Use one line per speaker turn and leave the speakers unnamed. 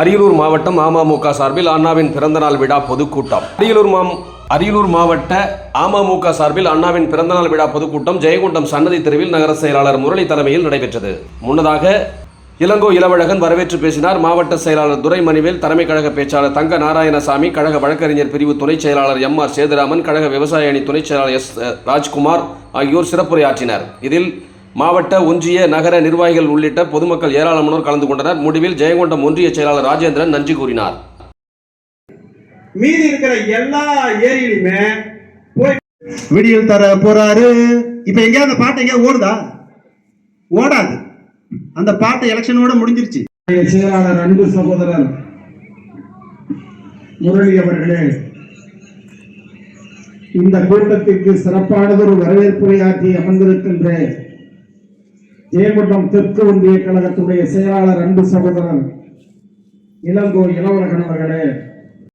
அரியலூர் மாவட்டம் அமமுக சார்பில் அண்ணாவின் பிறந்தநாள் விழா பொதுக்கூட்டம். அரியலூர் மா அரியலூர் மாவட்ட அமமுக சார்பில் அண்ணாவின் பிறந்தநாள் விழா பொதுக்கூட்டம் ஜெயங்கொண்டம் சன்னதி தெருவில் நகர செயலாளர் முரளி தலைமையில் நடைபெற்றது. முன்னதாக இளங்கோ இளவழகன் வரவேற்று பேசினார். மாவட்ட செயலாளர் துரைமணிவேல் தலைமை கழக பேச்சாளர் தங்க நாராயணசாமி கழக வழக்கறிஞர் பிரிவு துணைச் செயலாளர் எம் ஆர் சேதுராமன் கழக விவசாய அணி துணைச் செயலாளர் எஸ் ராஜ்குமார் ஆகியோர் சிறப்புரையாற்றினர். இதில் மாவட்ட ஒன்றிய நகர நிர்வாகிகள் உள்ளிட்ட பொதுமக்கள் ஏராளமானோர் கலந்து கொண்டனர். முடிவில் ஜெயங்கொண்டம் ஒன்றிய செயலாளர் ராஜேந்திரன் நன்றி கூறினார்.
மீதி இருக்கிற எல்லா ஏரியிலுமே போய்
விடியல் தர போறாரு. இப்ப எங்கேயா அந்த பாட்டு எங்கேயா ஓடுதா? ஓடாது. அந்த பாட்டு எலெக்ஷனோட முடிஞ்சிருச்சு.
செயலாளர் அன்பு சகோதரர் முரளி அவர்களே இந்த கூட்டத்திற்கு சிறப்பானதொரு வரவேற்புரையாற்றி அமர்ந்திருக்கின்ற ஜெயங்கொண்டம் தெற்கு ஒன்றிய கழகத்துடைய செயலாளர் அன்பு சகோதரர் இளங்கோ இளவரகன் அவர்களே.